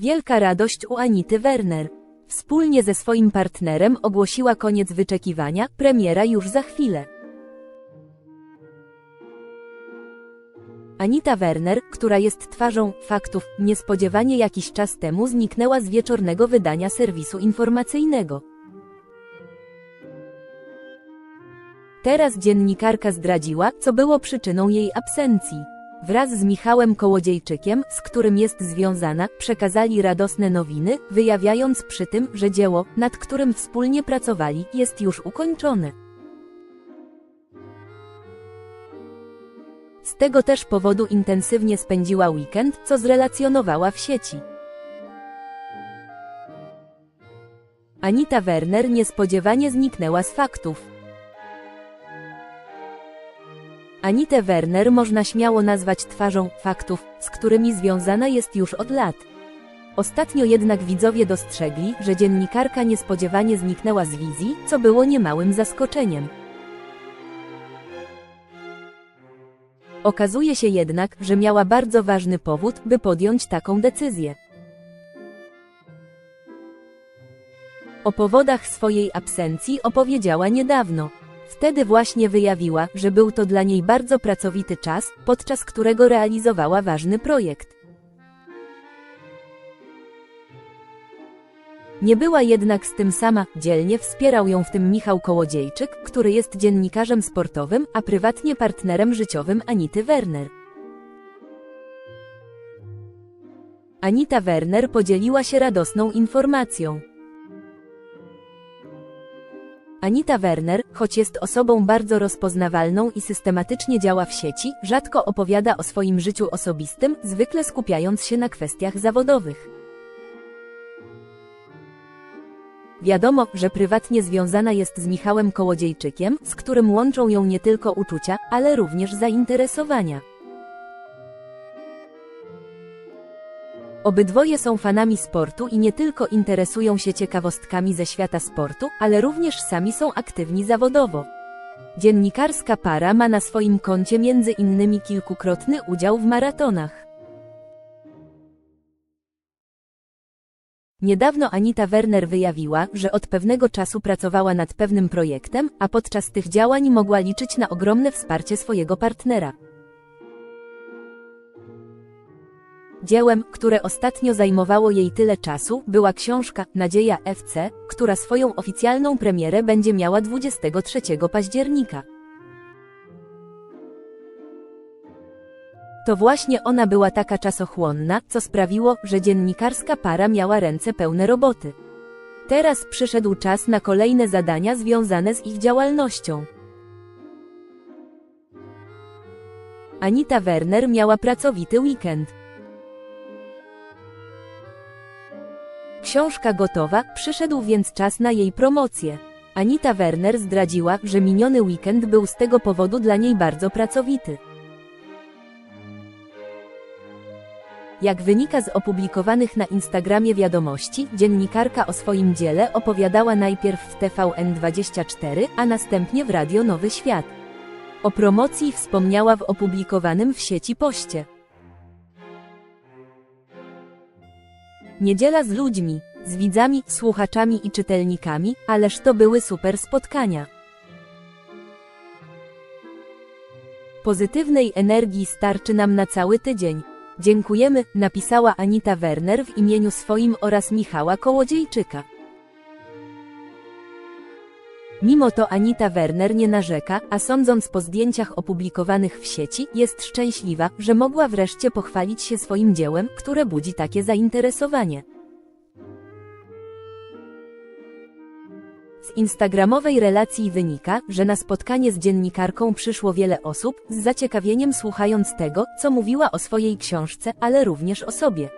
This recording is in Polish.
Wielka radość u Anity Werner. Wspólnie ze swoim partnerem ogłosiła koniec wyczekiwania, premiera już za chwilę. Anita Werner, która jest twarzą faktów, niespodziewanie jakiś czas temu zniknęła z wieczornego wydania serwisu informacyjnego. Teraz dziennikarka zdradziła, co było przyczyną jej absencji. Wraz z Michałem Kołodziejczykiem, z którym jest związana, przekazali radosne nowiny, wyjawiając przy tym, że dzieło, nad którym wspólnie pracowali, jest już ukończone. Z tego też powodu intensywnie spędziła weekend, co zrelacjonowała w sieci. Anita Werner niespodziewanie zniknęła z faktów. Anitę Werner można śmiało nazwać twarzą faktów, z którymi związana jest już od lat. Ostatnio jednak widzowie dostrzegli, że dziennikarka niespodziewanie zniknęła z wizji, co było niemałym zaskoczeniem. Okazuje się jednak, że miała bardzo ważny powód, by podjąć taką decyzję. O powodach swojej absencji opowiedziała niedawno. Wtedy właśnie wyjawiła, że był to dla niej bardzo pracowity czas, podczas którego realizowała ważny projekt. Nie była jednak z tym sama, dzielnie wspierał ją w tym Michał Kołodziejczyk, który jest dziennikarzem sportowym, a prywatnie partnerem życiowym Anity Werner. Anita Werner podzieliła się radosną informacją. Anita Werner, choć jest osobą bardzo rozpoznawalną i systematycznie działa w sieci, rzadko opowiada o swoim życiu osobistym, zwykle skupiając się na kwestiach zawodowych. Wiadomo, że prywatnie związana jest z Michałem Kołodziejczykiem, z którym łączą ją nie tylko uczucia, ale również zainteresowania. Obydwoje są fanami sportu i nie tylko interesują się ciekawostkami ze świata sportu, ale również sami są aktywni zawodowo. Dziennikarska para ma na swoim koncie między innymi kilkukrotny udział w maratonach. Niedawno Anita Werner wyjawiła, że od pewnego czasu pracowała nad pewnym projektem, a podczas tych działań mogła liczyć na ogromne wsparcie swojego partnera. Dziełem, które ostatnio zajmowało jej tyle czasu, była książka Nadzieja FC, która swoją oficjalną premierę będzie miała 23 października. To właśnie ona była taka czasochłonna, co sprawiło, że dziennikarska para miała ręce pełne roboty. Teraz przyszedł czas na kolejne zadania związane z ich działalnością. Anita Werner miała pracowity weekend. Książka gotowa, przyszedł więc czas na jej promocję. Anita Werner zdradziła, że miniony weekend był z tego powodu dla niej bardzo pracowity. Jak wynika z opublikowanych na Instagramie wiadomości, dziennikarka o swoim dziele opowiadała najpierw w TVN24, a następnie w Radio Nowy Świat. O promocji wspomniała w opublikowanym w sieci poście. Niedziela z ludźmi, z widzami, słuchaczami i czytelnikami, ależ to były super spotkania. Pozytywnej energii starczy nam na cały tydzień. Dziękujemy, napisała Anita Werner w imieniu swoim oraz Michała Kołodziejczyka. Mimo to Anita Werner nie narzeka, a sądząc po zdjęciach opublikowanych w sieci, jest szczęśliwa, że mogła wreszcie pochwalić się swoim dziełem, które budzi takie zainteresowanie. Z instagramowej relacji wynika, że na spotkanie z dziennikarką przyszło wiele osób, z zaciekawieniem słuchając tego, co mówiła o swojej książce, ale również o sobie.